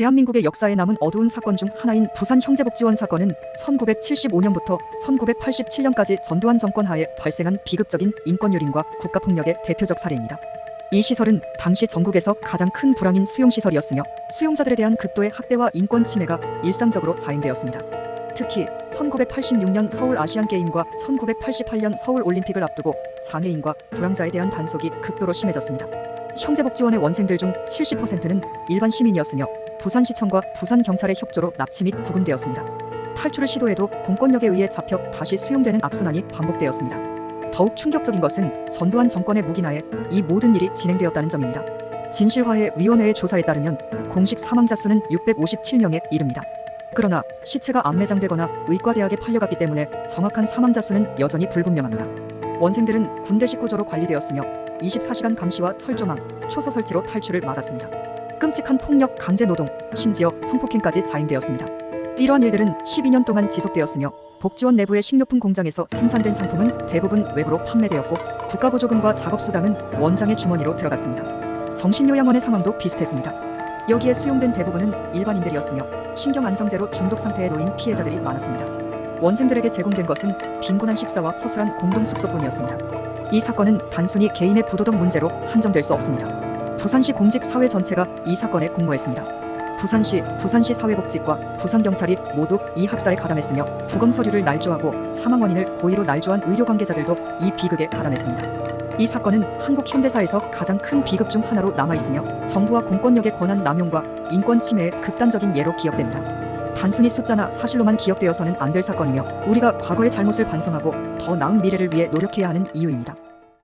대한민국의 역사에 남은 어두운 사건 중 하나인 부산 형제복지원 사건은 1975년부터 1987년까지 전두환 정권 하에 발생한 비극적인 인권유린과 국가폭력의 대표적 사례입니다. 이 시설은 당시 전국에서 가장 큰 불황인 수용시설이었으며 수용자들에 대한 극도의 학대와 인권 침해가 일상적으로 자행되었습니다. 특히 1986년 서울 아시안게임과 1988년 서울 올림픽을 앞두고 장애인과 불황자에 대한 단속이 극도로 심해졌습니다. 형제복지원의 원생들 중 70%는 일반 시민이었으며 부산시청과 부산경찰의 협조로 납치 및 구금되었습니다. 탈출을 시도해도 공권력에 의해 잡혀 다시 수용되는 악순환이 반복되었습니다. 더욱 충격적인 것은 전두환 정권의 무기나에 이 모든 일이 진행되었다는 점입니다. 진실화해 위원회의 조사에 따르면 공식 사망자 수는 657명에 이릅니다. 그러나 시체가 안매장되거나 의과대학에 팔려갔기 때문에 정확한 사망자 수는 여전히 불분명합니다. 원생들은 군대 식구조로 관리되었으며 24시간 감시와 철조망, 초소 설치로 탈출을 막았습니다. 끔찍한 폭력, 강제 노동, 심지어 성폭행까지 자행되었습니다. 이러한 일들은 12년 동안 지속되었으며 복지원 내부의 식료품 공장에서 생산된 상품은 대부분 외부로 판매되었고 국가보조금과 작업수당은 원장의 주머니로 들어갔습니다. 정신요양원의 상황도 비슷했습니다. 여기에 수용된 대부분은 일반인들이었으며 신경안정제로 중독 상태에 놓인 피해자들이 많았습니다. 원생들에게 제공된 것은 빈곤한 식사와 허술한 공동 숙소뿐이었습니다. 이 사건은 단순히 개인의 부도덕 문제로 한정될 수 없습니다. 부산시 공직 사회 전체가 이 사건에 공모했습니다. 부산시, 부산시 사회복지과 부산경찰이 모두 이 학살에 가담했으며 부검 서류를 날조하고 사망 원인을 고의로 날조한 의료 관계자들도 이 비극에 가담했습니다. 이 사건은 한국 현대사에서 가장 큰 비극 중 하나로 남아 있으며 정부와 공권력의 권한 남용과 인권 침해의 극단적인 예로 기억됩니다. 단순히 숫자나 사실로만 기억되어서는 안 될 사건이며 우리가 과거의 잘못을 반성하고 더 나은 미래를 위해 노력해야 하는 이유입니다.